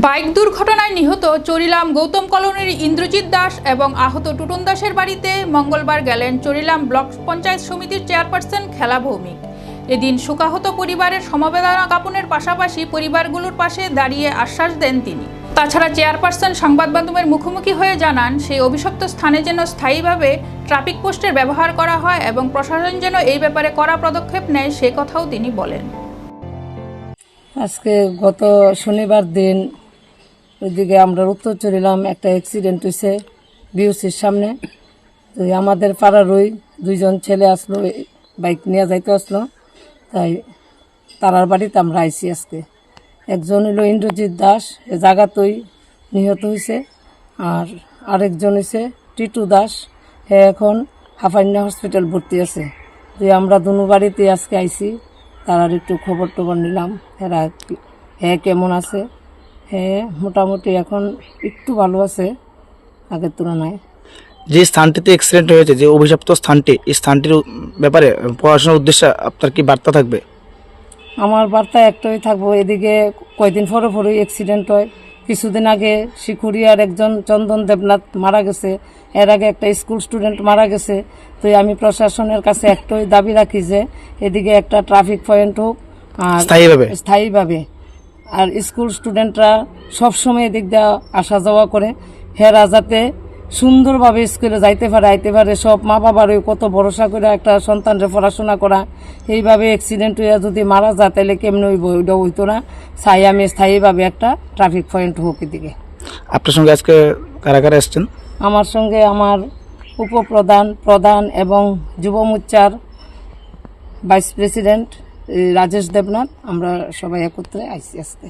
Bike দুর্ঘটনায় নিহত চরিলাম গৌতম কলোনির ইন্দ্রজিৎ দাস এবং আহত টুটুন দাসের বাড়িতে মঙ্গলবার গেলেন চরিলাম ব্লক পঞ্চায়েত সমিতির চেয়ারপারসন খেলা ভৌমিক। এদিন শোকাহত পরিবারের সমবেদনা জ্ঞাপনের পাশাপাশি পরিবারগুলোর পাশে দাঁড়িয়ে আশ্বাস দেন তিনি। তাছাড়া চেয়ারপারসন সংবাদ মাধ্যমের মুখোমুখি হয়ে জানান, সেই অভিশপ্ত স্থানে যেন স্থায়ীভাবে ট্রাফিক পোস্টের ব্যবহার করা হয় এবং প্রশাসন যেন এই ব্যাপারে কড়া পদক্ষেপ নেয়, সে কথাও তিনি বলেন। আজকে গত শনিবার দিন ওইদিকে আমরা উত্তর চলিলাম একটা অ্যাক্সিডেন্ট হয়েছে বিউসির সামনে। তো আমাদের পাড়ারই দুইজন ছেলে আসলো বাইক নিয়ে যাইতে আসলো। তাই তারার বাড়িতে আমরা আইছি আজকে। একজন হলো ইন্দ্রজিৎ দাস, এ জায়গাতেই নিহত হয়েছে আর আরেকজন হয়েছে টিটু দাস হে এখন হাফাইন্না হসপিটাল ভর্তি আছে। তুই আমরা দুনু বাড়িতে আজকে আইছি, তারার একটু খবর টবর নিলাম, এরা হ্যাঁ কেমন আছে? হ্যাঁ মোটামুটি এখন একটু ভালো আছে আগের তুলনায়। যে স্থানটিতে অ্যাক্সিডেন্ট হয়েছে যে অভিশপ্ত স্থানটি এই স্থানটির ব্যাপারে পড়াশোনার উদ্দেশ্যে আপনার কি বার্তা থাকবে? আমার বার্তা একটাই থাকব এদিকে কয়দিন পরে পরেই অ্যাক্সিডেন্ট হয়। কিছুদিন আগে শিখুরিয়ার একজন চন্দন দেবনাথ মারা গেছে। এর আগে একটা স্কুল স্টুডেন্ট মারা গেছে। তো আমি প্রশাসনের কাছে একটাই দাবি রাখি যে এদিকে একটা ট্রাফিক পয়েন্ট হোক আর স্থায়ীভাবে? স্থায়ীভাবে। আর স্কুল স্টুডেন্টরা সবসময় এদিক দিয়ে আসা যাওয়া করে। হেরা যাতে সুন্দরভাবে স্কুলে যাইতে পারে আইতে পারে সব মা বাবার ওই কত ভরসা করে একটা সন্তানরে পড়াশোনা করা। এইভাবে অ্যাক্সিডেন্ট হইয়া যদি মারা যায় তাহলে কেমন হইব? ওইটা হইতো না। চাই আমি স্থায়ীভাবে একটা ট্রাফিক পয়েন্ট হোক এদিকে। আপনার সঙ্গে আজকে কারা কারা এসছেন? আমার সঙ্গে আমার উপপ্রধান প্রধান এবং যুব মোর্চার ভাইস প্রেসিডেন্ট রাজেশ দেবনাথ আমরা সবাই একত্রে আইসি আজকে।